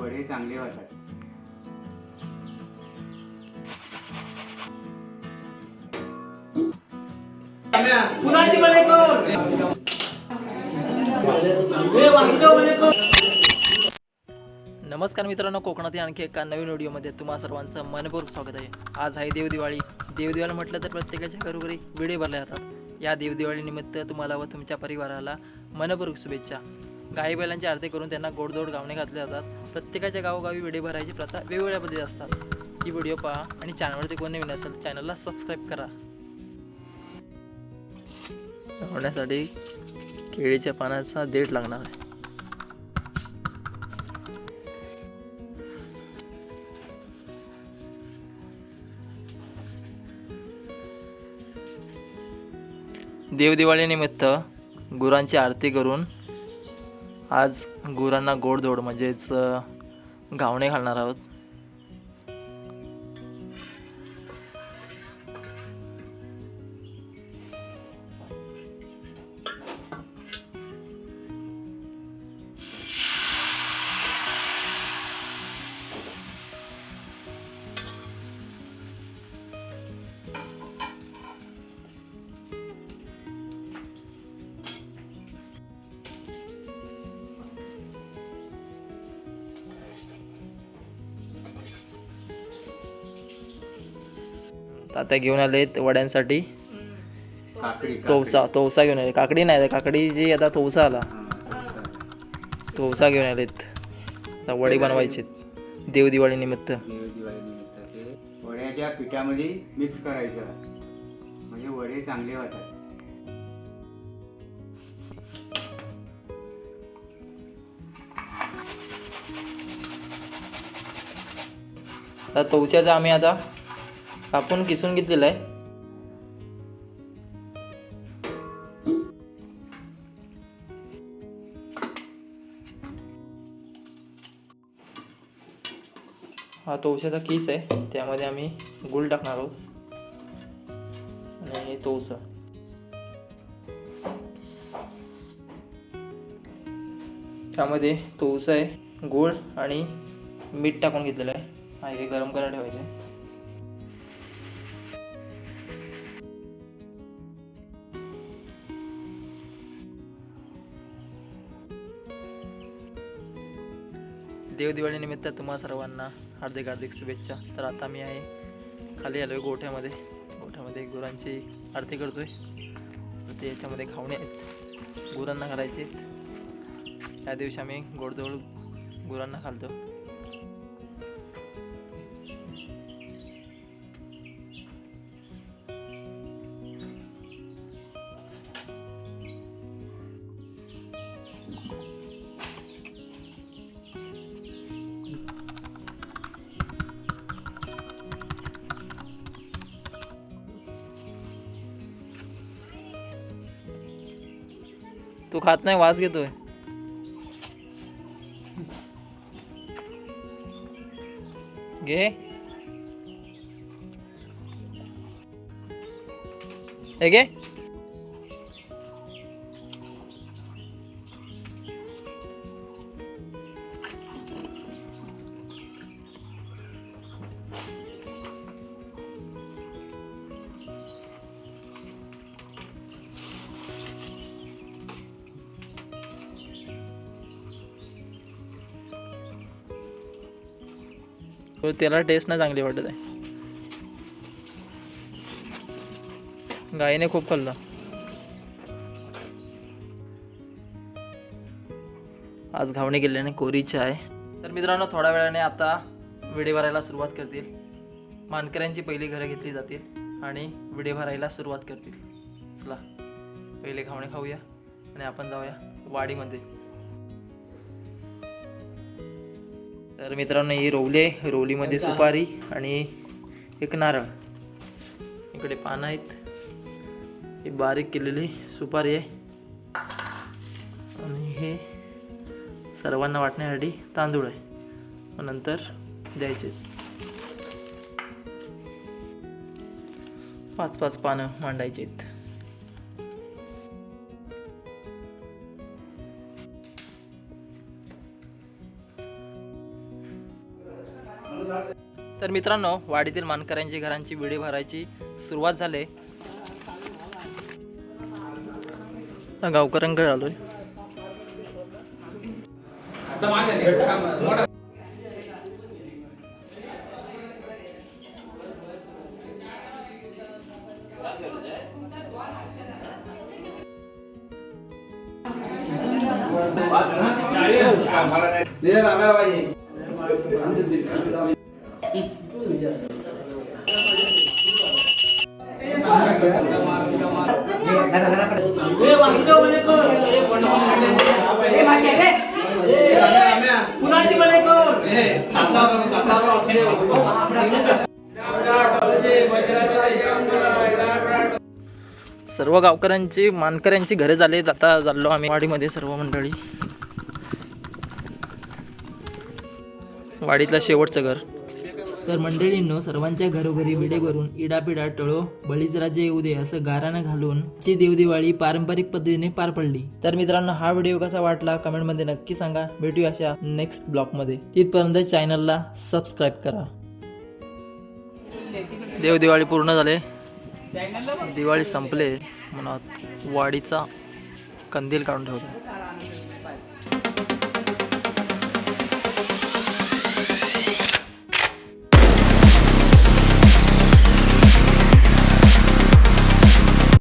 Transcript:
वडे चांगले कोण नमस्कार मित्रांनो कोकणातील आणखी एका नवीन व्हिडिओमध्ये तुम्हा सर्वांचं मनपूर्वक स्वागत आहे. आज आहे देवदिवाळी देवदिवाळी म्हटलं तर प्रत्येकाच्या घरोघरी विडे भरले जातात. या देवदिवाळीनिमित्त तुम्हाला व तुमच्या परिवाराला मनपूर्वक शुभेच्छा. गाई बैलांची आरती करून त्यांना गोडधोड गावणे घातले जातात. प्रत्येकाच्या गावोगावी विडे भरायची प्रथा वेगवेगळ्या पद्धती असतात. ही व्हिडिओ पहा आणि चॅनलवरती कोण नवीन असेल चॅनलला सबस्क्राईब करा. होण्यासाठी केळीच्या पानाचा देठ लागणार आहे. देवदिवाळीनिमित्त गुरांची आरती करून आज गुरांना गोडधोड म्हणजेच घावणे घालणार आहोत. तात्या घेऊन आलेत वड्यांसाठी. काकडी तोवसा तोवसा घेऊन आले. काकडी नाही काकडी जी आता तोवसा आला. तोवसा घेऊन आलेत आता वडी बनवायचे देवदिवाळी निमित्त. दिवाळी निमित्त ते वड्याच्या पिठामध्ये मिक्स करायचं. म्हणजे वडे चांगले आता तवच्याचा आम्ही आता कापून किसून घेतलेला आहे. हा तोवशाचा किस आहे. त्यामध्ये आम्ही गुळ टाकणार आहोत. आणि हे त्यामध्ये तवसा आहे गूळ आणि मीठ टाकून घेतलेलं आहे. आणि हे गरम करायला ठेवायचे आहे. देवदिवाळीनिमित्त तुम्हा सर्वांना हार्दिक हार्दिक शुभेच्छा. तर आता मी आहे खाली आलो आहे गोठ्यामध्ये. गोठ्यामध्ये गुरांची आरती करतोय. तर ते याच्यामध्ये खावणे आहेत. गुरांना घालायचे आहेत. त्या दिवशी आम्ही गोडधोड गुरांना घालतो. तू खात नाही वास घेतोय. घे. हे घे. हो त्याला टेस्ट नाही चांगली वाटत आहे. गाईने खूप खाल्लं. आज घावणे गेल्याने कोरीची आहे तर मित्रांनो थोड्या वेळाने आता विडे भरायला सुरुवात करतील. मानकऱ्यांची पहिली घरं घेतली जातील आणि विडे भरायला सुरुवात करतील. चला पहिले घावणे खाऊया आणि आपण जाऊया वाडीमध्ये. तर मित्रांनो ही रोवली आहे. रोवलीमध्ये सुपारी आणि एक नारळ. इकडे पानं आहेत. ही बारीक केलेली सुपारी आहे. आणि हे सर्वांना वाटण्यासाठी तांदूळ आहे. नंतर द्यायचे. पाच पाच पानं मांडायची आहेत. तर मित्रांनो वाडीतील मानकऱ्यांची घरांची विडी भरायची सुरुवात झाली. गावकऱ्यांकडे आलोय. कुणाची म्हणे कोण? सर्व गावकऱ्यांची मानकऱ्यांची घरे झाले आता चाललो आम्ही वाडीमध्ये सर्व मंडळी वाडीतलं शेवटचं घर तर मंडळींनो सर्वांच्या घरोघरी विडे भरून इडापिडा टळो बळीच राजे येऊ दे असं गारानं घालून ची देवदिवाळी पारंपरिक पद्धतीने पार पडली. तर मित्रांनो हा व्हिडिओ कसा वाटला कमेंटमध्ये नक्की सांगा. भेटूया अशा नेक्स्ट ब्लॉगमध्ये. तिथपर्यंत चॅनलला सबस्क्राईब करा. देवदिवाळी पूर्ण झाले. दिवाळी संपले. म्हणत वाडीचा कंदील काढून ठेवतो.